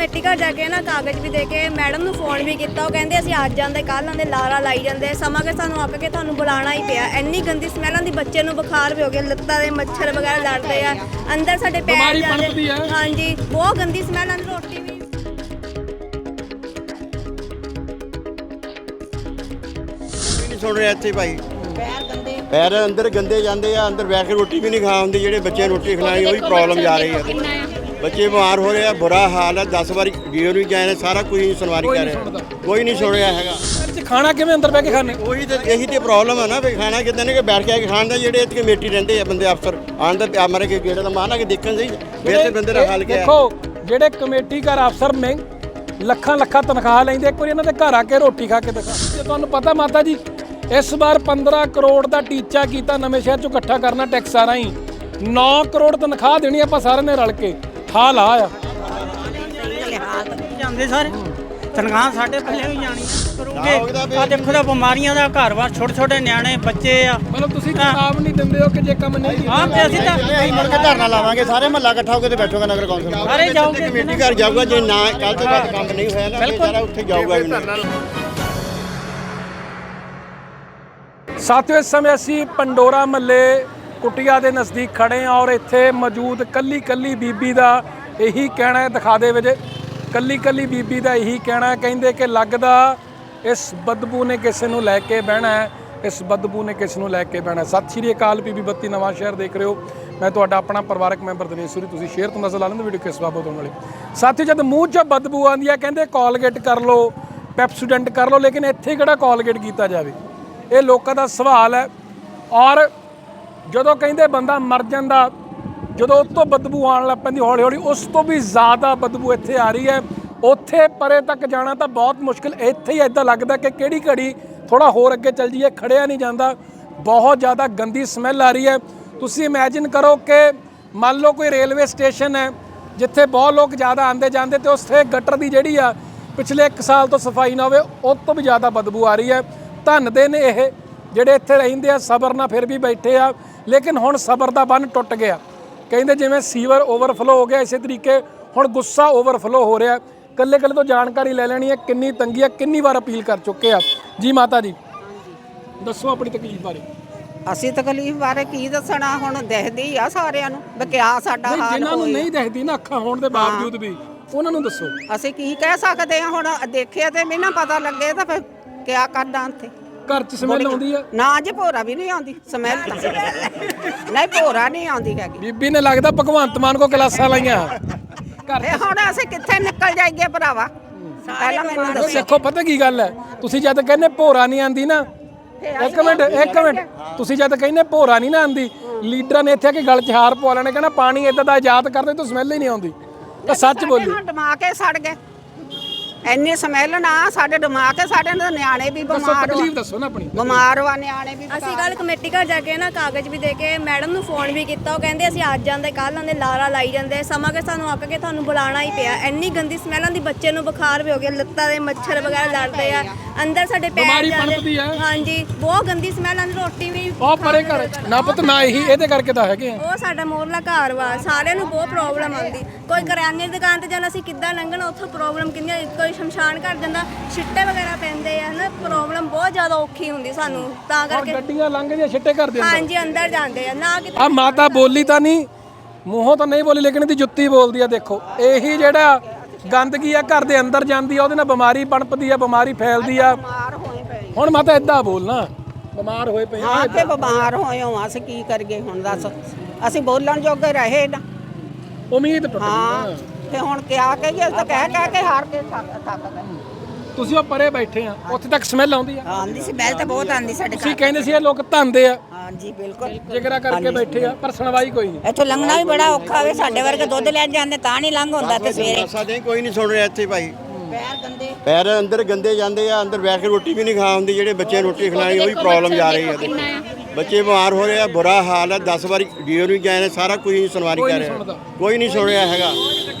Committee ਘਰ ਜਾ ਕੇ ਨਾ ਕਾਗਜ਼ ਵੀ ਦੇ ਕੇ ਮੈਡਮ ਨੂੰ ਫੋਨ ਵੀ ਕੀਤਾ। ਉਹ ਕਹਿੰਦੇ ਅਸੀਂ ਅੱਜ ਜਾਂਦੇ ਕੱਲ ਆਂਦੇ ਲਾਰਾ ਲਾਈ ਜਾਂਦੇ ਸਮਾਂ ਕੇ ਸਾਨੂੰ ਅੱਕ ਕੇ ਤੁਹਾਨੂੰ ਬੁਲਾਣਾ ਹੀ ਪਿਆ। ਇੰਨੀ ਗੰਦੀ ਸਮੈਲ ਆਂਦੀ ਬੱਚੇ ਨੂੰ ਬੁਖਾਰ ਵੀ ਹੋ ਗਿਆ ਲੱਤਾਂ ਦੇ ਮੱਛਰ ਵਗੈਰਾ ਲੜਦੇ ਆ। ਅੰਦਰ ਸਾਡੇ ਪੈਰ ਜਾਂਦੇ। ਹਾਂਜੀ ਬਹੁਤ ਗੰਦੀ ਸਮੈਲ ਆਂਦੀ ਰੋਟੀ ਵੀ। ਨਹੀਂ ਸੁਣ ਰਿਹਾ ਇੱਥੇ ਭਾਈ। ਪੈਰ ਅੰਦਰ ਗੰਦੇ ਜਾਂਦੇ ਆ ਅੰਦਰ ਬੈਠ ਕੇ ਰੋਟੀ ਵੀ ਨਹੀਂ ਖਾ ਹੁੰਦੀ ਜਿਹੜੇ ਬੱਚੇ ਰੋਟੀ ਖਿਲਾਣੀ ਉਹ ਵੀ ਪ੍ਰੋਬਲਮ ਜਾ ਰਹੀ ਹੈ ਬੱਚੇ ਬਿਮਾਰ ਹੋ ਰਹੇ ਆ ਬੁਰਾ ਹਾਲ ਹੈ 10 ਵਾਰੀ ਡੀਓ ਨੂੰ ਗਏ ਨੇ ਸਾਰਾ ਕੋਈ ਨਹੀਂ ਸੁਣਵਾਈ ਕਰ ਰਿਹਾ। ਕੋਈ ਨਹੀਂ ਸੁਣ ਰਿਹਾ ਹੈਗਾ। ਅੱਜ ਖਾਣਾ ਕਿਵੇਂ ਅੰਦਰ ਬਹਿ ਕੇ ਖਾਣੇ ਉਹੀ ਤੇ ਇਹੀ ਤੇ ਪ੍ਰੋਬਲਮ ਹੈ ਨਾ ਵੀ ਖਾਣਾ ਕਿਦਾਂ ਨੇ ਕਿ ਬੈਠ ਕੇ ਕੇ ਖਾਣ ਦਾ ਜਿਹੜੇ ਇੱਥੇ ਕਮੇਟੀ ਰਹਿੰਦੇ ਆ ਬੰਦੇ ਅਫਸਰ ਆਣ ਦਾ ਮਾਰੇ ਕੇ ਗੇੜਾ ਦਾ ਮਾਨਾ ਕਿ ਦੇਖਣ ਸਹੀ ਮੇਰੇ ਤੇ ਬੰਦੇ ਦਾ ਹਾਲ ਹੈ ਦੇਖੋ ਜਿਹੜੇ ਕਮੇਟੀ ਘਰ ਅਫਸਰ ਨੇ ਲੱਖਾਂ ਲੱਖਾਂ ਤਨਖਾਹ ਲੈਂਦੇ ਇੱਕ ਵਾਰੀ ਇਹਨਾਂ ਦੇ ਘਰ ਆ ਕੇ ਰੋਟੀ ਖਾ ਕੇ ਦਿਖਾ। ਜੇ ਤੁਹਾਨੂੰ ਪਤਾ ਮਾਤਾ ਜੀ ਇਸ ਵਾਰ 15 ਕਰੋੜ ਦਾ ਟੀਚਾ ਕੀਤਾ ਨਵੇਂ ਸ਼ਹਿਰ ਚੋਂ ਇਕੱਠਾ ਕਰਨਾ ਟੈਕਸਾਂ ਰਾਹੀਂ। 9 ਕਰੋੜ ਤਨਖਾਹ ਦੇਣੀ ਆਪਾਂ ਸਾਰਿਆਂ ਨੇ ਰਲ ਕੇ। ਹਾਲ ਆ ਆ। ਜਾਂਦੇ ਸਾਰੇ। ਤਨਖਾਹ ਸਾਡੇ ਪੱਲੇ ਵੀ ਜਾਣੀ। ਕਰੂਗੇ? ਆ ਦੇਖੋ ਤਾਂ ਬਿਮਾਰੀਆਂ ਦਾ ਘਰ ਵਾ ਛੋਟੇ ਛੋਟੇ ਨਿਆਣੇ ਬੱਚੇ ਆ। ਮਤਲਬ ਤੁਸੀਂ ਕਿਤਾਬ ਨਹੀਂ ਦਿੰਦੇ ਹੋ ਕਿ ਜੇ ਕੰਮ ਨਹੀਂ ਹਾਂ ਤੇ ਅਸੀਂ ਤਾਂ ਅਸੀਂ ਮੁੜ ਕੇ ਧਰਨਾ ਲਾਵਾਂਗੇ। ਸਾਰੇ ਮਹੱਲਾ ਇਕੱਠਾ ਹੋ ਕੇ ਤੇ ਬੈਠੋਗਾ ਨਗਰ ਕੌਂਸਲ ਸਾਰੇ ਜਾਓਗੇ ਕਮੇਟੀ ਘਰ ਜਾਊਗਾ ਜੇ ਨਾ ਕੱਲ ਤੋਂ ਬਾਅਦ ਕੰਮ ਨਹੀਂ ਹੋਇਆ ਨਾ ਸਾਰਾ ਉੱਥੇ ਜਾਊਗਾ ਵੀ ਸਾਥੀਓ ਇਸ ਸਮੇਂ ਅਸੀਂ ਪੰਡੋਰਾ ਮੱਲੇ ਕੁਟਿਆ ਦੇ ਨਜ਼ਦੀਕ ਖੜੇ ਹਾਂ ਔਰ ਇੱਥੇ ਮੌਜੂਦ ਕੱਲੀ ਕੱਲੀ ਬੀਬੀ ਦਾ ਇਹੀ ਕਹਿਣਾ ਹੈ, ਦਿਖਾ ਦੇ ਵਜੇ ਕੱਲੀ ਕੱਲੀ ਬੀਬੀ ਦਾ ਇਹੀ ਕਹਿਣਾ ਕਹਿੰਦੇ ਕਿ ਲੱਗਦਾ ਇਸ ਬਦਬੂ ਨੇ ਕਿਸੇ ਨੂੰ ਲੈ ਕੇ ਬਹਿਣਾ ਹੈ, ਇਸ ਬਦਬੂ ਨੇ ਕਿਸ ਨੂੰ ਲੈ ਕੇ ਬਹਿਣਾ ਸਤਿ ਸ਼੍ਰੀ ਅਕਾਲ, ਬੀਬੀ ਬੱਤੀ, ਨਵਾਂ ਸ਼ਹਿਰ ਦੇਖ ਰਹੇ ਹੋ। ਮੈਂ ਤੁਹਾਡਾ ਆਪਣਾ ਪਰਿਵਾਰਕ ਮੈਂਬਰ ਦਿਨੇਸ਼ ਸੂਰੀ, ਤੁਸੀਂ ਸ਼ੇਅਰ ਤੋਂ ਨਜ਼ਰ ਲਾ ਲੈਂਦੇ ਵੀਡੀਓ ਕਿਸ ਬਾਬਤ ਹੋਣ ਵਾਲੀ। ਸਾਥੀ, ਜਦ ਮੂੰਹ 'ਚ ਬਦਬੂ ਆਉਂਦੀ ਹੈ, ਕਹਿੰਦੇ ਕੋਲਗੇਟ ਕਰ ਲਓ ਪੈਪਸੂਡੈਂਟ ਕਰ ਲਓ, ਲੇਕਿਨ ਇੱਥੇ ਕਿਹੜਾ ਕੋਲਗੇਟ ਕੀਤਾ ਜਾਵੇ? ਇਹ ਲੋਕਾਂ ਦਾ ਸਵਾਲ ਹੈ ਔਰ ਜਦੋਂ ਕਹਿੰਦੇ ਬੰਦਾ ਮਰ ਜਾਂਦਾ, ਜਦੋਂ ਉਸ ਤੋਂ ਬਦਬੂ ਆਉਣ ਲੱਗ ਪੈਂਦੀ ਹੌਲੀ ਹੌਲੀ, ਉਸ ਤੋਂ ਵੀ ਜ਼ਿਆਦਾ ਬਦਬੂ ਇੱਥੇ ਆ ਰਹੀ ਹੈ। ਉੱਥੇ ਪਰੇ ਤੱਕ ਜਾਣਾ ਤਾਂ ਬਹੁਤ ਮੁਸ਼ਕਿਲ, ਇੱਥੇ ਹੀ ਐਦਾਂ ਲੱਗਦਾ ਕਿ ਕਿਹੜੀ ਘੜੀ ਥੋੜਾ ਹੋਰ ਅੱਗੇ ਚੱਲ ਜਾਈਏ, ਖੜਿਆ ਨਹੀਂ ਜਾਂਦਾ। ਬਹੁਤ ਜ਼ਿਆਦਾ ਗੰਦੀ ਸਮੈਲ ਆ ਰਹੀ ਹੈ। ਤੁਸੀਂ ਇਮੇਜਿਨ ਕਰੋ ਕਿ ਮੰਨ ਲਓ ਕੋਈ ਰੇਲਵੇ ਸਟੇਸ਼ਨ ਹੈ, ਜਿੱਥੇ ਬਹੁਤ ਲੋਕ ਜ਼ਿਆਦਾ ਆਉਂਦੇ ਜਾਂਦੇ ਤੇ ਉੱਥੇ ਗਟਰ ਦੀ ਜਿਹੜੀ ਆ, ਪਿਛਲੇ 1 ਸਾਲ ਤੋਂ ਸਫ਼ਾਈ ਨਾ ਹੋਵੇ ਉਹ ਤੋਂ ਵੀ ਜ਼ਿਆਦਾ ਬਦਬੂ ਆ ਰਹੀ ਹੈ। ਧੰਨ ਦੇ ਨੇ ਇਹ, ਜਿਹੜੇ ਇੱਥੇ ਰਹਿੰਦੇ ਆ, ਸਬਰ ਨਾਲ ਫਿਰ ਵੀ ਬੈਠੇ ਆ। ਲੇਕਿਨ ਹੁਣ ਸਬਰ ਦਾ ਬੰਨ ਟੁੱਟ ਗਿਆ। ਕਹਿੰਦੇ ਜਿਵੇਂ ਸੀਵਰ ਓਵਰਫਲੋ ਹੋ ਗਿਆ ਇਸੇ ਤਰੀਕੇ ਹੁਣ ਗੁੱਸਾ ਓਵਰਫਲੋ ਹੋ ਰਿਹਾ। ਕੱਲੇ ਕੱਲੇ ਤੋਂ ਜਾਣਕਾਰੀ ਲੈ ਲੈਣੀ ਹੈ ਕਿੰਨੀ ਤੰਗੀ ਹੈ ਕਿੰਨੀ ਵਾਰ ਅਪੀਲ ਕਰ ਚੁੱਕੇ ਆ। ਜੀ ਮਾਤਾ ਜੀ ਦੱਸੋ ਆਪਣੀ ਤਕਲੀਫ ਬਾਰੇ। ਅਸੀਂ ਤਕਲੀਫ ਬਾਰੇ ਕੀ ਦੱਸਣਾ ਹੁਣ ਦਿਖਦੀ ਆ ਸਾਰਿਆਂ ਨੂੰ ਵੀ ਕਿਆ ਸਾਡਾ ਹਾਲ ਜਿਨ੍ਹਾਂ ਨੂੰ ਹੋਇਆ। ਨਹੀਂ ਦਿਖਦੀ ਨਾ ਅੱਖਾਂ ਹੋਣ ਦੇ ਬਾਵਜੂਦ ਵੀ ਉਹਨਾਂ ਨੂੰ ਦੱਸੋ। ਅਸੀਂ ਕੀ ਕਹਿ ਸਕਦੇ ਆ ਹੁਣ ਦੇਖਿਆ ਤੇ ਮੈਨੂੰ ਪਤਾ ਲੱਗੇ ਤਾਂ ਫਿਰ ਕਿਆ ਕਰਨਾ ਉੱਥੇ। ਘਰ 'ਚ ਸਮੈਲ ਆਉਂਦੀ ਆ? ਨਾ ਅੱਜ ਭੋਰਾ ਵੀ ਨਹੀਂ ਆਉਂਦੀ ਸਮੈਲ ਤਾਂ। ਨਹੀਂ ਭੋਰਾ ਨਹੀਂ ਆਉਂਦੀ ਹੈਗੀ। ਬੀਬੀ ਨੇ ਲੱਗਦਾ ਭਗਵੰਤ ਮਾਨ ਕੋ ਕਲਾਸਾਂ ਲਾਈਆਂ। ਘਰ ਤੇ ਹੁਣ ਅਸੀਂ ਕਿੱਥੇ ਨਿਕਲ ਜਾਈਏ ਭਰਾਵਾ? ਪਹਿਲਾਂ ਮੈਨੂੰ ਦੱਸੋ। ਦੇਖੋ ਪਤਾ ਕੀ ਗੱਲ ਹੈ? ਤੁਸੀਂ ਜਦ ਕਹਿੰਦੇ ਭੋਰਾ ਨਹੀਂ ਆਂਦੀ ਨਾ ਇੱਕ ਮਿੰਟ ਇੱਕ ਮਿੰਟ। ਤੁਸੀਂ ਜਦ ਕਹਿੰਦੇ ਭੋਰਾ ਨਹੀਂ ਨਾ ਆਂਦੀ ਲੀਡਰਾਂ ਨੇ ਇੱਥੇ ਆ ਕੇ ਗਲ 'ਚ ਹਾਰ ਪਵਾ ਲੈਣੇ ਕਹਿੰਦਾ ਪਾਣੀ ਇਦਾਂ ਦਾ ਇਜਾਦ ਕਰਦੇ ਤਾਂ ਸਮੈਲ ਹੀ ਨਹੀਂ ਆਉਂਦੀ। ਤਾਂ ਸੱਚ ਬੋਲੀ ਹੁਣ ਦਿਮਾਗ ਹੀ ਸੜ ਗਏ। ਇੰਨੀ ਸਮੈਲ ਨਾ ਸਾਡੇ ਦਿਮਾਗ ਹੀ ਸਾਡੇ ਨਾਲ ਨਿਆਣੇ ਵੀ ਦੱਸੋ ਬਿਮਾਰ ਤਕਲੀਫ ਦੱਸੋ ਨਾ ਆਪਣੀ ਬਿਮਾਰ ਵਾ ਨਿਆਣੇ ਵੀ ਅਸੀਂ ਕੱਲ ਕਮੇਟੀ ਘਰ ਜਾ ਕੇ ਨਾ ਕਾਗਜ਼ ਵੀ ਦੇ ਕੇ ਮੈਡਮ ਨੂੰ ਫੋਨ ਵੀ ਕੀਤਾ ਉਹ ਕਹਿੰਦੇ ਅਸੀਂ ਅੱਜ ਜਾਂਦੇ ਕੱਲ ਆਂਦੇ ਲਾਰਾ ਲਾਈ ਜਾਂਦੇ ਸਮਾਂ ਕੇ ਸਾਨੂੰ ਅੱਕ ਕੇ ਤੁਹਾਨੂੰ ਬੁਲਾਣਾ ਹੀ ਪਿਆ। ਇੰਨੀ ਗੰਦੀ ਸਮੈਲ ਆਂਦੀ ਬੱਚੇ ਨੂੰ ਬੁਖਾਰ ਵੀ ਹੋ ਗਿਆ ਲੱਤਾਂ ਦੇ ਮੱਛਰ ਵਗੈਰਾ ਲੜਦੇ ਆ ਅੰਦਰ ਸਾਡੇ ਪੈਰ ਬਿਮਾਰੀ ਪਨਪਦੀ ਹੈ। ਹਾਂਜੀ ਬਹੁਤ ਗੰਦੀ ਸਮੈਲ ਆਂਦੀ ਰੋਟੀ ਵੀ ਉਹ ਪਰੇ ਘਰ ਨਾ ਪੁੱਤ ਨਾ ਇਹੀ ਇਹਦੇ ਕਰਕੇ ਤਾਂ ਹੈਗੇ ਆ। ਉਹ ਸਾਡਾ ਮੋਰਲਾ ਘਰ ਵਾ ਸਾਰਿਆਂ ਨੂੰ ਬਹੁਤ ਪ੍ਰੋਬਲਮ ਆਉਂਦੀ। ਕੋਈ ਕਰਿਆਨੇ ਦੀ ਦੁਕਾਨ ਤੇ ਜਾਣਾ ਅਸੀਂ ਕਿੱਦਾਂ ਲੰਘਣਾ ਉੱਥੋਂ ਪ੍ਰੋਬਲਮ ਕਿੰਨੀ ਆ, ਕੋਈ ਸ਼ਮਸ਼ਾਨ ਘਰ ਜਾਂਦਾ ਛਿੱਟੇ ਵਗੈਰਾ ਪੈਂਦੇ ਆ ਨਾ ਪ੍ਰੋਬਲਮ ਬਹੁਤ ਜ਼ਿਆਦਾ ਔਖੀ ਹੁੰਦੀ ਸਾਨੂੰ ਤਾਂ ਕਰਕੇ ਗੱਡੀਆਂ ਲੰਘਦੀਆਂ ਛਿੱਟੇ ਕਰਦੇ ਅੰਦਰ ਹਾਂਜੀ ਅੰਦਰ ਜਾਂਦੇ ਆ ਨਾ ਕਿਤੇ ਆ ਮਾਤਾ ਬੋਲੀ ਤਾਂ ਨਹੀਂ ਮੂੰਹੋਂ ਤਾਂ ਨਹੀਂ ਬੋਲੀ ਲੇਕਿਨ ਇਹਦੀ ਜੁੱਤੀ ਬੋਲਦੀ ਆ ਦੇਖੋ ਇਹੀ ਜਿਹੜਾ ਗੰਦਗੀ ਆ ਘਰ ਦੇ ਅੰਦਰ ਜਾਂਦੀ ਆ ਉਹਦੇ ਨਾਲ ਬਿਮਾਰੀ ਪਣਪਦੀ ਆ ਬਿਮਾਰੀ ਫੈਲਦੀ ਆ। ਬਿਮਾਰ ਹੋਏ ਪਏ ਹੁਣ ਮਾਤਾ ਇਦਾਂ ਬੋਲਣਾ ਬਿਮਾਰ ਹੋਏ ਪਏ ਆ ਹਾਂ ਤੇ ਬਿਮਾਰ ਹੋਏ ਹਾਂ ਅਸੀਂ ਕੀ ਕਰੀਏ ਹੁਣ ਦੱਸ। ਅਸੀਂ ਬੋਲਣ ਜੋਗੇ ਰਹੇ ਨਾ। ਉਮੀਦ ਟੁੱਟ ਹਾਂ। ਗਈ ਤੇ ਹੁਣ ਕਿਆ ਕਹੀਏ ਅਸੀਂ ਤਾਂ ਕਹਿ ਕਹਿ ਕੇ ਹਾਰ ਕੇ ਥੱਕ ਥੱਕ ਗਏ। ਤੁਸੀਂ ਉਹ ਪਰੇ ਬੈਠੇ ਆ ਉੱਥੇ ਤੱਕ ਸਮੈਲ ਆਉਂਦੀ ਆ? ਆਂਦੀ ਸੀ ਮੈਲ ਤਾਂ ਬਹੁਤ ਆਂਦੀ ਸਾਡੇ ਤੁਸੀਂ ਕਹਿੰਦੇ ਸੀ ਇਹ ਲੋਕ ਧੰਦੇ ਆ। ਹਾਂਜੀ ਬਿਲਕੁਲ। ਜਿਗਰਾ ਕਰਕੇ ਬੈਠੇ ਆ ਪਰ ਸੁਣਵਾਈ ਕੋਈ ਨਹੀਂ। ਇੱਥੋਂ ਲੰਘਣਾ ਵੀ ਬੜਾ ਔਖਾ ਹੋਵੇ ਸਾਡੇ ਵਰਗੇ ਦੁੱਧ ਲੈਣ ਜਾਂਦੇ ਤਾਂ ਨਹੀਂ ਲੰਘ ਹੁੰਦਾ ਤੇ ਸਵੇਰੇ। ਦੱਸ ਕੋਈ ਨਹੀਂ ਸੁਣ ਰਿਹਾ ਇੱਥੇ ਭਾਈ। ਪੈਰ ਗੰਦੇ। ਪੈਰ ਅੰਦਰ ਗੰਦੇ ਜਾਂਦੇ ਆ ਅੰਦਰ ਬੈਠ ਕੇ ਰੋਟੀ ਵੀ ਨਹੀਂ ਖਾ ਹੁੰਦੀ ਜਿਹੜੇ ਬੱਚੇ ਰੋਟੀ ਖਿਲਾਣੀ ਉਹ ਵੀ ਪ੍ਰੋਬਲਮ ਜਾ ਰਹੀ ਹੈ ਬੱਚੇ ਬਿਮਾਰ ਹੋ ਰਹੇ ਆ ਬੁਰਾ ਹਾਲ ਹੈ 10 ਵਾਰੀ ਡੀਓ ਨੂੰ ਗਏ ਨੇ ਸਾਰਾ ਕੋਈ ਨਹੀਂ ਸੁਣਵਾਈ ਕੋਈ ਕਰ ਰਿਹਾ। ਕੋਈ ਨਹੀਂ ਸੁਣ ਰਿਹਾ ਹੈਗਾ।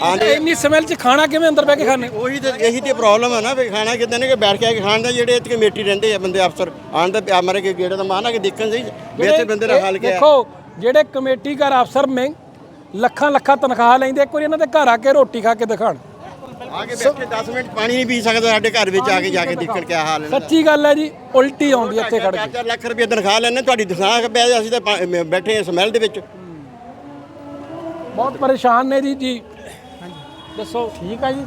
ਆਂਦੇ ਇੰਨੀ ਸਮੈਲ 'ਚ ਖਾਣਾ ਕਿਵੇਂ ਅੰਦਰ ਬਹਿ ਕੇ ਖਾਣੇ ਉਹੀ ਤੇ ਇਹੀ ਤੇ ਪ੍ਰੋਬਲਮ ਹੈ ਨਾ ਵੀ ਖਾਣਾ ਕਿਦਾਂ ਨੇ ਕਿ ਬੈਠ ਕੇ ਕੇ ਖਾਣ ਦਾ ਜਿਹੜੇ ਇੱਥੇ ਕਮੇਟੀ ਰਹਿੰਦੇ ਆ ਬੰਦੇ ਅਫਸਰ ਆਣ ਦਾ ਪਿਆ ਮਾਰੇ ਕੇ ਗੇੜਾ ਦਾ ਮਾਨਾ ਕਿ ਦੇਖਣ ਸਹੀ ਮੇਰੇ ਬੰਦੇ ਦਾ ਹਾਲ ਕਿਆ ਹੈ ਦੇਖੋ ਜਿਹੜੇ ਕਮੇਟੀ ਘਰ ਅਫਸਰ ਨੇ ਲੱਖਾਂ ਲੱਖਾਂ ਤਨਖਾਹ ਲੈਂਦੇ ਇੱਕ ਵਾਰੀ ਇਹਨਾਂ ਦੇ ਘਰ ਆ ਕੇ ਰੋਟੀ ਖਾ ਕੇ ਦਿਖਾਣ। ਆ ਕੇ ਬੈਠੇ 10 ਮਿੰਟ ਪਾਣੀ ਨਹੀਂ ਪੀ ਸਕਦਾ ਸਾਡੇ ਘਰ ਵਿੱਚ ਆ ਕੇ ਜਾ ਕੇ ਦੇਖਣ ਕਿਆ ਹਾਲ ਹੈ। ਸੱਚੀ ਗੱਲ ਹੈ ਜੀ ਉਲਟੀ ਆਉਂਦੀ ਹੈ ਇੱਥੇ ਖੜ ਕੇ। 4 ਲੱਖ ਰੁਪਏ ਤਨਖਾਹ ਲੈਣੇ ਤੁਹਾਡੀ ਤਨਖਾਹ ਪਿਆ ਜੀ, ਅਸੀਂ ਤਾਂ ਪਾ- ਮ- ਬੈਠੇ ਹਾਂ ਸਮੈਲ ਦੇ ਵਿੱਚ। ਬਹੁਤ ਪਰੇਸ਼ਾਨ ਨੇ ਜੀ ਜੀ। ਦੱਸੋ। ਠੀਕ ਆ ਜੀ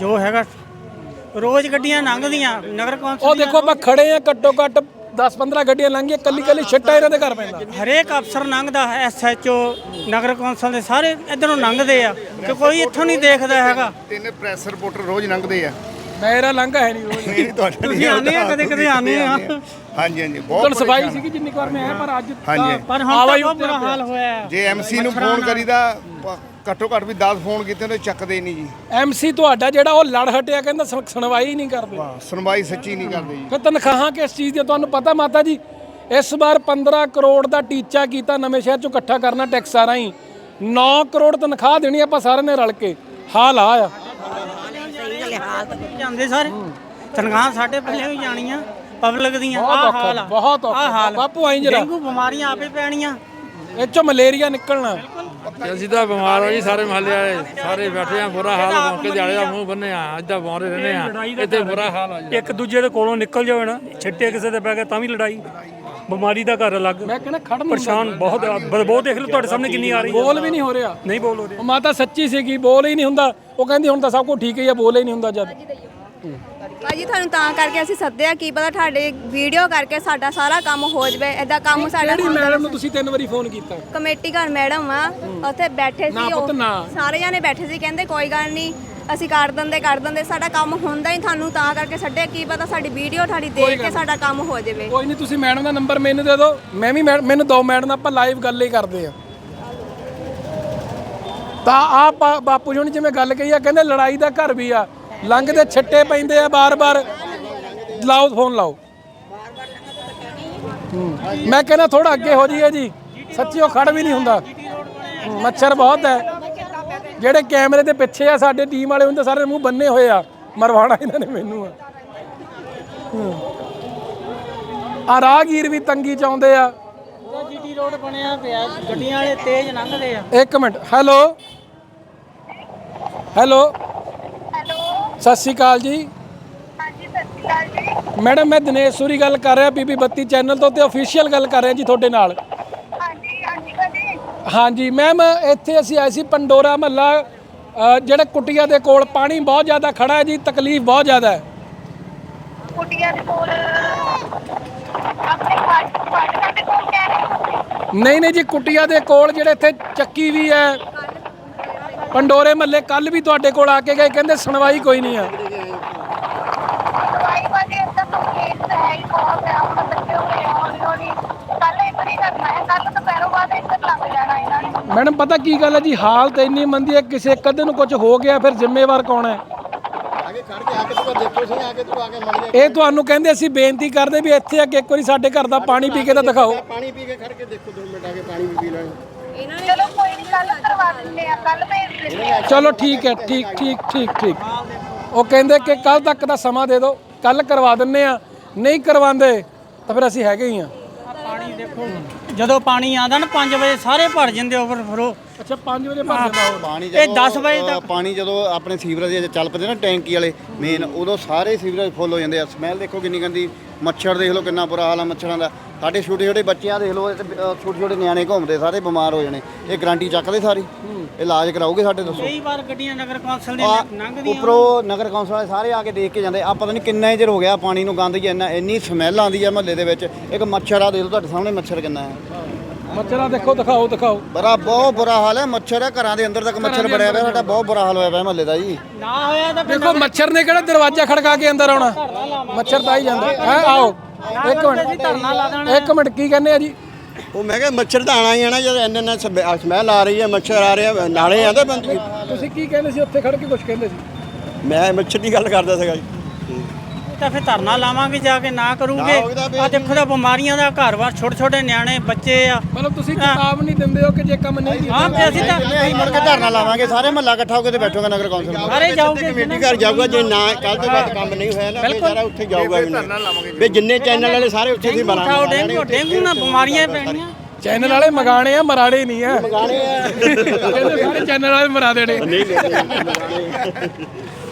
ਜੋ ਹੈਗਾ ਰੋਜ਼ ਗੱਡੀਆਂ ਲੰਘਦੀਆਂ ਨਗਰ ਕੌਂਸਲ ਉਹ ਦੀਆਂ ਦੇਖੋ ਆਪਾਂ ਖੜੇ ਆ ਘੱਟੋ ਘੱਟ 10-15 ਗੱਡੀਆਂ ਲੰਘੀਆਂ ਕੱਲੀ ਕੱਲੀ ਛੱਟਾ ਇਹਨਾਂ ਦੇ ਘਰ ਪੈਂਦਾ। ਹਰੇਕ ਅਫਸਰ ਲੰਘਦਾ ਹੈ ਐਸਐਚਓ ਨਗਰ ਕੌਂਸਲ ਦੇ ਸਾਰੇ ਇਧਰੋਂ ਲੰਘਦੇ ਆ ਕਿ ਕੋਈ ਇੱਥੋਂ ਨਹੀਂ ਦੇਖਦਾ ਹੈਗਾ। ਤਿੰਨ ਪ੍ਰੈਸ ਰਿਪੋਰਟਰ ਰੋਜ਼ ਲੰਘਦੇ ਆ। ਮੇਰਾ ਲੰਘਾ ਹੈ ਨਹੀਂ ਰੋਜ਼। ਨਹੀਂ ਤੁਹਾਡਾ ਤੁਸੀਂ ਆਉਂਦੇ ਆ ਕਦੇ ਕਦੇ ਆਉਂਦੇ ਆ। ਹਾਂਜੀ ਹਾਂਜੀ ਬਹੁਤ ਸਫ਼ਾਈ। ਸੀਗੀ ਜਿੰਨੀ ਵਾਰ ਮੈਂ ਆਇਆ ਪਰ ਅੱਜ ਪਰ ਹੁਣ ਤਾਂ ਆਵਾਜਾਈ ਬਹੁਤ ਉੱਤੇ ਬੁਰਾ ਪਿਆ। ਹਾਲ ਹੋਇਆ। ਜੇ ਐਮਸੀ ਨੂੰ ਫੋਨ ਕਰੀਦਾ ਘੱਟੋ ਘੱਟ ਵੀ 10 ਫੋਨ ਕੀਤੇ ਨੇ ਚੱਕਦੇ ਨਹੀਂ ਜੀ। ਐਮਸੀ ਤੁਹਾਡਾ ਜਿਹੜਾ ਉਹ ਲੜ ਹਟਿਆ ਕਹਿੰਦਾ ਸੁਣ- ਸੁਣਵਾਈ ਹੀ ਨਹੀਂ ਕਰਦੇ। ਵਾਹ, ਸੁਣਵਾਈ ਸੱਚੀ ਨਹੀਂ ਕਰਦੇ ਜੀ। ਫਿਰ ਤਨਖਾਹਾਂ ਕਿਸ ਚੀਜ਼ ਦੀਆਂ? ਤੁਹਾਨੂੰ ਪਤਾ ਮਾਤਾ ਜੀ ਇਸ ਵਾਰ 15 ਕਰੋੜ ਦਾ ਟੀਚਾ ਕੀਤਾ ਨਵੇਂ ਸ਼ਹਿਰ ਚੋਂ ਇਕੱਠਾ ਕਰਨਾ ਟੈਕਸਾਂ ਰਾਹੀਂ। 9 ਕਰੋੜ ਤਨਖਾਹ ਦੇਣੀ ਆਪਾਂ ਸਾਰਿਆਂ ਨੇ ਰਲ ਕੇ। ਹਾਲ ਆ ਆ। ਜਾਂਦੇ ਸਾਰੇ। ਤਨਖਾਹ ਸਾਡੇ ਪੱਲੇ ਵੀ ਜਾਣੀਆਂ ਪਬਲਿਕ ਦੀਆਂ। ਬਹੁਤ ਆਹ ਔਖਾ, ਹਾਲ ਆ। ਬਹੁਤ ਔਖਾ। ਆਹ ਹਾਲ ਆ। ਬਾਪੂ ਆਈਂ ਜਰਾ। ਡੇਂਗੂ ਬਿਮਾਰੀਆਂ ਆਪੇ ਪੈਣੀਆਂ। ਇਹ ਚੋਂ ਮਲੇਰੀਆ ਨਿਕਲਣਾ। ਤੇ ਅਸੀਂ ਤਾਂ ਬਿਮਾਰ ਹੋ ਜੀ ਸਾਰੇ ਮਹੱਲੇ ਵਾਲੇ ਸਾਰੇ ਬੈਠੇ ਆ ਬੁਰਾ ਹਾਲ ਮੌਕੇ ਦਿਹਾੜੇ ਦਾ ਮੂੰਹ ਬੰਨੇ ਆ ਅੱਜ ਤਾਂ ਬਿਮਾਰੇ ਰਹਿੰਦੇ ਆ ਇੱਥੇ ਬੁਰਾ ਹਾਲ ਆ ਜੀ। ਇੱਕ ਦੂਜੇ ਦੇ ਕੋਲੋਂ ਨਿਕਲ ਜਾਵੇ ਨਾ ਛਿੱਟੇ ਕਿਸੇ ਦੇ ਪੈ ਗਏ ਤਾਂ ਵੀ ਲੜਾਈ। ਬਿਮਾਰੀ ਦਾ ਘਰ ਅਲੱਗ। ਮੈਂ ਕਹਿੰਦਾ ਖੜ ਨਹੀਂ ਪਰੇਸ਼ਾਨ ਬਹੁਤ ਬਦਬੂ ਦੇਖ ਲਓ ਤੁਹਾਡੇ ਸਾਹਮਣੇ ਕਿੰਨੀ ਆ ਰਹੀ ਹੈ। ਬੋਲ ਵੀ ਨਹੀਂ ਹੋ ਰਿਹਾ। ਨਹੀਂ ਬੋਲ ਹੋ ਰਿਹਾ। ਮਾਤਾ ਸੱਚੀ ਸੀਗੀ ਬੋਲ ਹੀ ਨਹੀਂ ਹੁੰਦਾ। ਉਹ ਕਹਿੰਦੀ ਹੁਣ ਤਾਂ ਸਭ ਕੁਝ ਠੀਕ ਹੀ ਆ ਬੋਲ ਹੀ ਨਹੀਂ ਹੁੰਦਾ ਜਦ। ਭਾਜੀ ਤੁਹਾਨੂੰ ਤਾਂ ਕਰਕੇ ਅਸੀਂ ਸੱਦਿਆ ਕੀ ਪਤਾ ਤੁਹਾਡੇ ਵੀਡੀਓ ਕਰਕੇ ਸਾਡਾ ਸਾਰਾ ਕੰਮ ਹੋ ਜਵੇ ਐਦਾਂ ਕੰਮ ਸਾਡਾ ਕਿਹੜੀ ਮੈਡਮ ਨੂੰ ਤੁਸੀਂ ਤਿੰਨ ਵਾਰੀ ਫੋਨ ਕੀਤਾ? ਕਮੇਟੀ ਘਰ ਮੈਡਮ ਆ ਉੱਥੇ ਬੈਠੇ ਸੀ ਉਹ। ਸਾਰੇ ਜਾਣੇ ਬੈਠੇ ਸੀ ਕਹਿੰਦੇ ਕੋਈ ਗੱਲ ਨਹੀਂ ਅਸੀਂ ਕਰ ਦਿੰਦੇ ਕਰ ਦਿੰਦੇ ਸਾਡਾ ਕੰਮ ਹੁੰਦਾ ਹੀ ਤੁਹਾਨੂੰ ਤਾਂ ਕਰਕੇ ਛੱਡਿਆ ਕੀ ਪਤਾ ਸਾਡੀ ਵੀਡੀਓ ਤੁਹਾਡੀ ਦੇਖ ਕੇ ਸਾਡਾ ਕੰਮ ਹੋ ਜਾਵੇ। ਕੋਈ ਨਹੀਂ ਤੁਸੀਂ ਮੈਡਮ ਦਾ ਨੰਬਰ ਮੈਨੂੰ ਦੇ ਦਿਓ ਮੈਂ ਵੀ ਮੈਨੂੰ ਦੋ ਮੈਡਮ ਆਪਾਂ ਲਾਈਵ ਗੱਲ ਹੀ ਕਰਦੇ ਆ ਤਾਂ ਆ ਬਾਪੂ ਜੀ ਨੇ ਜਿਵੇਂ ਗੱਲ ਕਹੀ ਆ ਕਹਿੰਦੇ ਲੜਾਈ ਦਾ ਘਰ ਵੀ ਆ। ਲੰਘਦੇ ਛੱਟੇ ਪੈਂਦੇ ਆ ਬਾਰ-ਬਾਰ ਲਾਓ ਫੋਨ ਲਾਓ। ਮੈਂ ਕਹਿੰਦਾ ਥੋੜਾ ਅੱਗੇ ਹੋ ਜਾਈਏ ਜੀ। ਸੱਚੀ ਉਹ ਖੜ ਵੀ ਨਹੀਂ ਹੁੰਦਾ। ਮੱਛਰ ਬਹੁਤ ਹੈ। ਜਿਹੜੇ ਕੈਮਰੇ ਦੇ ਪਿੱਛੇ ਆ ਸਾਡੇ ਟੀਮ ਵਾਲੇ ਹੁੰਦੇ ਸਾਰੇ ਮੂੰਹ ਬੰਨੇ ਹੋਏ ਆ। ਮਰਵਾਣਾ ਇਹਨਾਂ ਨੇ ਮੈਨੂੰ ਆ। ਆ ਰਾਹਗੀਰ ਵੀ ਤੰਗੀ ਚ ਆਉਂਦੇ ਆ। ਜੀਟੀ ਰੋਡ ਬਣਿਆ ਪਿਆ ਗੱਡੀਆਂ ਵਾਲੇ ਤੇਜ਼ ਲੰਘਦੇ ਆ। ਇੱਕ ਮਿੰਟ ਹੈਲੋ? ਹੈਲੋ? ਸਤਿ ਸ਼੍ਰੀ ਅਕਾਲ ਜੀ। ਮੈਡਮ ਮੈਂ ਦਿਨੇਸ਼ ਸੂਰੀ ਗੱਲ ਕਰ ਰਿਹਾ ਬੀਬੀ ਬੱਤੀ ਚੈਨਲ ਤੋਂ ਤੇ ਅਫੀਸ਼ੀਅਲ ਗੱਲ ਕਰ ਰਿਹਾ ਜੀ ਤੁਹਾਡੇ ਨਾਲ। ਹਾਂਜੀ ਮੈਮ ਇੱਥੇ ਅਸੀਂ ਆਏ ਸੀ ਪੰਡੋਰਾ ਮਹੱਲਾ ਜਿਹੜਾ ਕੁਟੀਆ ਦੇ ਕੋਲ ਪਾਣੀ ਬਹੁਤ ਜ਼ਿਆਦਾ ਖੜਾ ਹੈ ਜੀ ਤਕਲੀਫ ਬਹੁਤ ਜ਼ਿਆਦਾ ਹੈ। ਕੁਟੀਆਂ ਦੇ ਕੋਲ ਆਪਣੇ ਫਾਟ ਫਾਟਕਾਂ ਦੇ ਕੋਲ ਕਹਿ ਰਹੇ ਹੋ ਨਹੀਂ ਨਹੀਂ ਜੀ ਕੁਟੀਆ ਦੇ ਕੋਲ ਜਿਹੜੇ ਇੱਥੇ ਚੱਕੀ ਵੀ ਹੈ ਪੰਡੋਰੇ ਮਹੱਲੇ ਕੱਲ ਵੀ ਤੁਹਾਡੇ ਕੋਲ ਆ ਕੇ ਗਏ ਕਹਿੰਦੇ ਸੁਣਵਾਈ ਕੋਈ ਨਹੀਂ ਆ। ਮੈਡਮ ਪਤਾ ਕੀ ਗੱਲ ਹੈ ਜੀ ਹਾਲਤ ਇੰਨੀ ਮੰਦੀ ਹੈ ਕਿਸੇ ਅੱਧੇ ਨੂੰ ਕੁਝ ਹੋ ਗਿਆ ਫਿਰ ਜ਼ਿੰਮੇਵਾਰ ਕੌਣ ਹੈ? ਆਗੇ ਖੜ ਕੇ ਆ ਕੇ ਤੂੰ ਦੇਖੋ ਸਹੀ ਆ ਕੇ ਤੂੰ ਆ ਕੇ ਮੜ ਇਹ ਤੁਹਾਨੂੰ ਕਹਿੰਦੇ ਅਸੀਂ ਬੇਨਤੀ ਕਰਦੇ ਵੀ ਇੱਥੇ ਆ ਕੇ ਇੱਕ ਵਾਰੀ ਸਾਡੇ ਘਰ ਦਾ ਪਾਣੀ ਪੀ ਕੇ ਤਾਂ ਦਿਖਾਓ। ਪਾਣੀ ਪੀ ਕੇ ਖੜ ਕੇ ਦੇਖੋ 2 ਮਿੰਟ ਆ ਕੇ ਪਾਣੀ ਵੀ ਪੀ ਲੈਣ। ਚਲੋ ਕੋਈ ਨਹੀਂ ਕੱਲ ਕਰਵਾ ਦਿੰਦੇ ਆ ਕੱਲ ਭੇਜ ਦਿੰਦੇ ਆ। ਚਲੋ ਠੀਕ ਹੈ ਠੀਕ ਠੀਕ ਠੀਕ ਠੀਕ। ਉਹ ਕਹਿੰਦੇ ਕਿ ਕੱਲ ਤੱਕ ਦਾ ਸਮਾਂ ਦੇ ਦਿਓ ਕੱਲ ਕਰਵਾ ਦਿੰਨੇ ਆ ਨਹੀਂ ਕਰਵਾਉਂਦੇ ਤਾਂ ਫਿਰ ਅਸੀਂ ਹੈਗੇ ਹੀ ਆ। ਪਾਣੀ ਦੇਖੋ ਜਦੋਂ ਪਾਣੀ ਆਉਂਦਾ ਨਾ 5 ਵਜੇ ਸਾਰੇ ਭਰ ਜਾਂਦੇ ਓਵਰਫਲੋ ਅੱਛਾ 5 ਵਜੇ ਭਰ ਜਾਂਦਾ ਉਹ। ਪਾਣੀ ਇਹ 10 ਵਜੇ ਤੱਕ। ਪਾਣੀ ਜਦੋਂ ਆਪਣੇ ਸੀਵਰੇਜ ਦੇ ਚੱਲ ਪਦੇ ਨਾ ਟੈਂਕੀ ਵਾਲੇ ਮੇਨ ਉਦੋਂ ਸਾਰੇ ਸੀਵਰੇਜ ਫੁੱਲ ਹੋ ਜਾਂਦੇ ਆ। ਸਮੈਲ ਦੇਖੋ ਕਿੰਨੀ ਗੰਦੀ। ਮੱਛਰ ਦੇਖ ਲਓ ਕਿੰਨਾ ਬੁਰਾ ਹਾਲ ਆ ਮੱਛਰਾਂ ਦਾ। ਸਾਡੇ ਛੋਟੇ ਛੋਟੇ ਬੱਚਿਆਂ ਦੇਖ ਲਓ ਛੋਟੇ ਛੋਟੇ ਨਿਆਣੇ ਘੁੰਮਦੇ ਸਾਰੇ ਬਿਮਾਰ ਹੋ ਜਾਣੇ। ਇਹ ਗਾਰੰਟੀ ਚੱਕਦੇ ਸਾਰੀ। ਇਲਾਜ ਕਰਾਓਗੇ ਸਾਡੇ ਦੱਸੋ। ਕਈ ਵਾਰ ਗੱਡੀਆਂ ਨਗਰ ਕੌਂਸਲ ਦੇ ਆ ਲੰਘਦੀਆਂ ਉੱਪਰੋਂ ਨਗਰ ਕੌਂਸਲ ਵਾਲੇ ਸਾਰੇ ਆ ਕੇ ਦੇਖ ਕੇ ਜਾਂਦੇ। ਆ ਪਤਾ ਨਹੀਂ ਕਿੰਨਾ ਚਿਰ ਹੋ ਗਿਆ ਪਾਣੀ ਨੂੰ ਗੰਦ ਹੀ ਇੰਨਾ ਇੰਨੀ ਸਮੈਲ ਆਉਂਦੀ ਆ ਮਹੱਲੇ ਦੇ ਵਿੱਚ। ਇੱਕ ਮੱਛਰ ਆ ਦੇਖ ਲਓ ਤੁਹਾਡੇ ਸਾਹਮਣੇ ਮੱਛਰ ਕਿੰਨਾ ਹੈ ਮੱਛਰਾਂ ਦੇਖੋ ਦਿਖਾਓ ਦਿਖਾਓ। ਬੜਾ ਬਹੁਤ ਬੁਰਾ ਹਾਲ ਹੈ। ਮੱਛਰ ਹੈ ਘਰਾਂ ਦੇ ਅੰਦਰ ਤੱਕ ਮੱਛਰ ਬੜਿਆ ਪਿਆ ਸਾਡਾ ਬਹੁਤ ਬੁਰਾ ਹਾਲ ਹੋਇਆ ਪਿਆ ਮਹੱਲੇ ਦਾ ਜੀ। ਨਾ ਹੋਇਆ ਤਾਂ ਦੇਖੋ ਮੱਛਰ ਨੇ ਕਿਹੜਾ ਦਰਵਾਜ਼ਾ ਖੜਕਾ ਕੇ ਅੰਦਰ ਆਉਣਾ? ਮੱਛਰ ਤਾਂ ਹੀ ਜਾਂਦਾ। ਹੈ ਆਓ। ਇੱਕ ਮਿੰਟ। ਧਰਨਾ ਲਾ ਦੇਣਾ ਇੱਕ ਮਿੰਟ ਕੀ ਕਹਿੰਦੇ ਆ ਜੀ? ਉਹ ਮੈਂ ਕਿਹਾ ਮੱਛਰ ਤਾਂ ਆਣਾ ਹੀ ਆਣਾ ਜਦ ਇੰਨਾ ਇੰਨਾ ਸਮੈਲ ਆ ਰਹੀ ਹੈ ਮੱਛਰ ਆ ਰਿਹਾ ਨਾਲੇ ਆਂਦੇ ਬੰਦ। ਤੁਸੀਂ ਕੀ ਕਹਿੰਦੇ ਸੀ ਉੱਥੇ ਖੜ ਕੇ ਕੁਝ ਕਹਿੰਦੇ ਸੀ? ਮੈਂ ਮੱਛਰ ਦੀ ਗੱਲ ਕਰਦਾ ਸੀਗਾ ਜੀ। ਤਾਂ ਫਿਰ ਧਰਨਾ ਲਾਵਾਂਗੇ ਜਾ ਕੇ ਨਾ ਕਰੂਗੇ। ਨਾ ਆ ਦੇਖੋ ਤਾਂ ਬਿਮਾਰੀਆਂ ਦਾ ਘਰ ਵਾਰ ਛੋਟੇ ਛੋਟੇ ਨਿਆਣੇ ਬੱਚੇ ਆ। ਮਤਲਬ ਤੁਸੀਂ ਚੇਤਾਵਨੀ ਨਹੀਂ ਦਿੰਦੇ ਹੋ ਕਿ ਜੇ ਕੰਮ ਨਹੀਂ ਕੀਤਾ ਹਾਂ ਤੇ ਅਸੀਂ ਤਾਂ ਅਸੀਂ ਮੁੜ ਕੇ ਧਰਨਾ ਲਾਵਾਂਗੇ ਸਾਰੇ ਮਹੱਲਾ ਇਕੱਠਾ ਹੋ ਕੇ ਤੇ ਬੈਠੋਗੇ ਨਗਰ ਕੌਂਸਲ ਵਿੱਚ। ਸਾਰੇ ਜਾਓਗੇ ਕਮੇਟੀ ਘਰ ਜਾਊਗਾ ਜੇ ਨਾ ਕੱਲ ਤੋਂ ਬਾਅਦ ਕੰਮ ਨਹੀਂ ਹੋਇਆ ਨਾ ਫਿਰ ਸਾਰਾ ਉੱਥੇ ਜਾਊਗਾ ਵੀ ਵੀ ਜਿੰਨੇ ਚੈਨਲ ਵਾਲੇ ਸਾਰੇ ਉੱਥੇ ਸੀ ਉਠਾਓ ਬਣਾਉਣੇ ਡੇਂਗੂ ਡੇਂਗੂ ਨਾਲ ਬਿਮਾਰੀਆਂ ਪੈਣੀਆਂ। ਚੈਨਲ ਵਾਲੇ ਮਗਾਣੇ ਆ ਮਰਾੜੇ ਨਹੀਂ ਆ। ਮਗਾਣੇ ਆ। ਕਹਿੰਦੇ ਸਾਰੇ ਚੈਨਲ ਵਾਲੇ ਮਰਾ ਦੇਣੇ।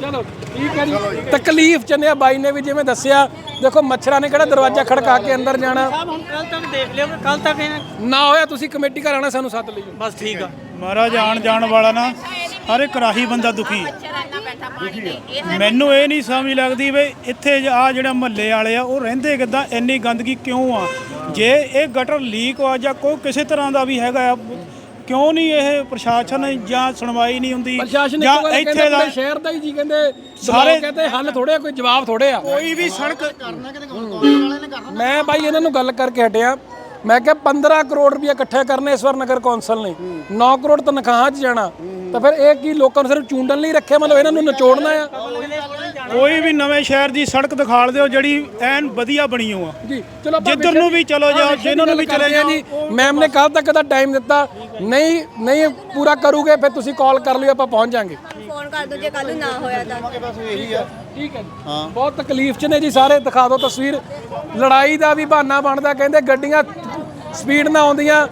ਚਲੋ ਠੀਕ ਹੈ ਜੀ। ਤਕਲੀਫ ਚ ਨੇ ਬਾਈ ਨੇ ਵੀ ਜਿਵੇਂ ਦੱਸਿਆ ਦੇਖੋ ਮੱਛਰਾਂ ਨੇ ਕਿਹੜਾ ਦਰਵਾਜ਼ਾ ਖੜਕਾ ਕੇ ਅੰਦਰ ਜਾਣਾ। ਸਾਹਿਬ ਹੁਣ ਕੱਲ ਤੱਕ ਦੇਖ ਲਿਓ ਕੱਲ ਤੱਕ ਨਾ ਹੋਇਆ ਤੁਸੀਂ ਕਮੇਟੀ ਘਰ ਆਣਾ ਸਾਨੂੰ ਸੱਦ ਲਈਓ। ਬਸ ਠੀਕ ਆ। ਮਹਾਰਾਜ ਆਣ ਜਾਣ ਵਾਲਾ ਨਾ ਹਰ ਇੱਕ ਰਾਹੀ ਬੰਦਾ ਦੁਖੀ। ਹੈ ਮੈਨੂੰ ਇਹ ਨਹੀਂ ਸਮਝ ਲੱਗਦੀ ਵੀ ਇੱਥੇ ਆ ਜਿਹੜਾ ਮਹੱਲੇ ਵਾਲੇ ਆ ਉਹ ਰਹਿੰਦੇ ਕਿੱਦਾਂ ਇੰਨੀ ਗੰਦਗੀ ਕਿਉਂ ਆ? ਜੇ ਇਹ ਗਟਰ ਲੀਕ ਆ ਜਾਂ ਕੋਈ ਕਿਸੇ ਤਰ੍ਹਾਂ ਦਾ ਵੀ ਹੈਗਾ ਆ ਕਿਉਂ ਨਹੀਂ ਇਹ ਪ੍ਰਸ਼ਾਸਨ ਜਾਂ ਸੁਣਵਾਈ ਨਹੀਂ ਹੁੰਦੀ? ਪ੍ਰਸ਼ਾਸਨ ਜਾਂ ਇੱਥੇ ਦਾ ਸ਼ਹਿਰ ਦਾ ਹੀ ਜੀ ਕਹਿੰਦੇ ਸਾਰੇ ਕਹਿੰਦੇ ਹੱਲ ਥੋੜੇ ਆ ਕੋਈ ਜਵਾਬ ਥੋੜੇ ਆ। ਕੋਈ ਵੀ ਸੜਕ ਮੈਂ ਬਾਈ ਇਹਨਾਂ ਨੂੰ ਗੱਲ ਕਰਕੇ ਹਟਿਆ। ਮੈਂ ਕਿਹਾ 15 ਕਰੋੜ ਰੁਪਏ ਇਕੱਠੇ ਕਰਨੇ ਇਸ ਵਾਰ ਨਗਰ ਕੌਂਸਲ ਨੇ। 9 ਕਰੋੜ ਤਨਖਾਹਾਂ 'ਚ ਜਾਣਾ। ਤਾਂ ਫਿਰ ਇਹ ਕੀ ਲੋਕਾਂ ਨੂੰ ਸਿਰਫ ਚੂੰਡਣ ਲਈ ਰੱਖਿਆ? ਮਤਲਬ ਇਹਨਾਂ ਨੂੰ ਨਿਚੋੜਨਾ ਆ? ਕੋਈ ਵੀ ਨਵੇਂ ਸ਼ਹਿਰ ਦੀ ਸੜਕ ਦਿਖਾਲ ਦਿਓ ਜਿਹੜੀ ਐਨ ਵਧੀਆ ਬਣੀ ਹੋ ਆ। ਜੀ ਚਲੋ ਆਪਾਂ ਜਿੱਧਰ ਨੂੰ ਵੀ ਚਲੋ ਜਾਓ, ਹਾਂ, ਜਿਨ੍ਹਾਂ ਨੂੰ ਵੀ ਚਲੇ ਆ ਜੀ ਮੈਮ ਨੇ ਕੱਲ ਤੱਕ ਦਾ ਟਾਈਮ ਦਿੱਤਾ। ਨਹੀਂ ਨਹੀਂ ਪੂਰਾ ਕਰੂਗੇ ਫਿਰ ਤੁਸੀਂ ਕਾਲ ਕਰ ਲਿਓ ਆਪਾਂ ਪਹੁੰਚ ਜਾਾਂਗੇ। ਫੋਨ ਕਰ ਦਿਓ ਜੇ ਕੱਲ ਨੂੰ ਨਾ ਹੋਇਆ ਤਾਂ। ਠੀਕ ਹੈ ਜੀ। ਬਹੁਤ ਤਕਲੀਫ ਚ ਨੇ ਜੀ ਸਾਰੇ ਦਿਖਾ ਦਿਓ ਤਸਵੀਰ। ਲੜਾਈ ਦਾ ਵੀ ਬਹਾਨਾ ਬਣਦਾ ਕਹਿੰਦੇ ਗੱਡੀਆਂ ਸਪੀਡ ਨਾਲ ਆਉਂਦੀਆਂ,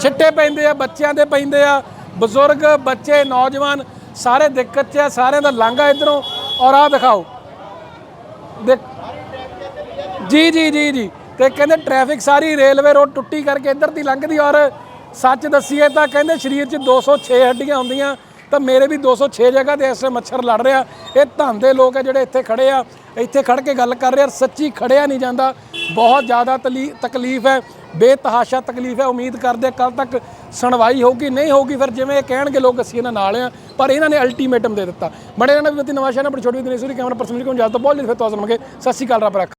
ਛਿੱਟੇ ਪੈਂਦੇ ਆ, ਬੱਚਿਆਂ ਦੇ ਪੈਂਦੇ ਆ, ਬਜ਼ੁਰਗ, ਬੱਚੇ, ਨੌਜਵਾਨ, ਸਾਰੇ ਦਿੱਕਤ 'ਚ ਆ, ਸਾਰਿਆਂ ਦਾ ਲਾਂਘਾ ਇਧਰੋਂ। ਔਰ ਆਹ ਦਿਖਾਓ। ਦੇਖ। ਜੀ ਜੀ ਜੀ ਜੀ। ਤੇ ਕਹਿੰਦੇ ਟ੍ਰੈਫਿਕ ਸਾਰੀ ਰੇਲਵੇ ਰੋਡ ਟੁੱਟੀ ਕਰਕੇ ਇੱਧਰ ਦੀ ਲੰਘਦੀ ਔਰ ਸੱਚ ਦੱਸੀਏ ਤਾਂ ਕਹਿੰਦੇ ਸਰੀਰ 'ਚ 206 ਹੱਡੀਆਂ ਹੁੰਦੀਆਂ ਤਾਂ ਮੇਰੇ ਵੀ 206 ਜਗ੍ਹਾ ਤੇ ਐਸੇ ਮੱਛਰ ਲੜ ਰਿਹਾ। ਇਹ ਧੰਦੇ ਲੋਕ ਆ ਜਿਹੜੇ ਇੱਥੇ ਖੜੇ ਆ, ਇੱਥੇ ਖੜ ਕੇ ਗੱਲ ਕਰ ਰਹੇ ਆ, ਸੱਚੀ ਖੜਿਆ ਨਹੀਂ ਜਾਂਦਾ। ਬਹੁਤ ਜ਼ਿਆਦਾ ਤਲੀ- ਤਕਲੀਫ ਹੈ, ਬੇਤਹਾਸ਼ਾ ਤਕਲੀਫ ਹੈ। ਉਮੀਦ ਕਰਦੇ ਕੱਲ ਤੱਕ ਸੁਣਵਾਈ ਹੋਊਗੀ, ਨਹੀਂ ਹੋਊਗੀ, ਫਿਰ ਜਿਵੇਂ ਇਹ ਕਹਿਣਗੇ ਲੋਕ, ਅਸੀਂ ਇਹਨਾਂ ਨਾਲ ਆ ਪਰ ਇਹਨਾਂ ਨੇ ਅਲਟੀਮੇਟਮ ਦੇ ਦਿੱਤਾ। ਬੜੇ ਇਹਨਾਂ ਨੇ ਨਵਾਂ ਸ਼ਹਿਰ ਨਾਲ ਬੜੀ ਛੋਟੀ ਦਿਨੇ ਸੂਰੀ ਕੈਮਰਾ ਪਰਸਨ ਕੋਲ ਜਾ ਤੋਂ ਬਹੁਤ ਜਲਦੀ ਫਿਰ ਤੋਂ ਆਜ਼ਮਾਂਗੇ ਸਤਿ ਸ਼੍ਰੀ ਅਕਾਲ, ਰੱਬ ਰੱਖ।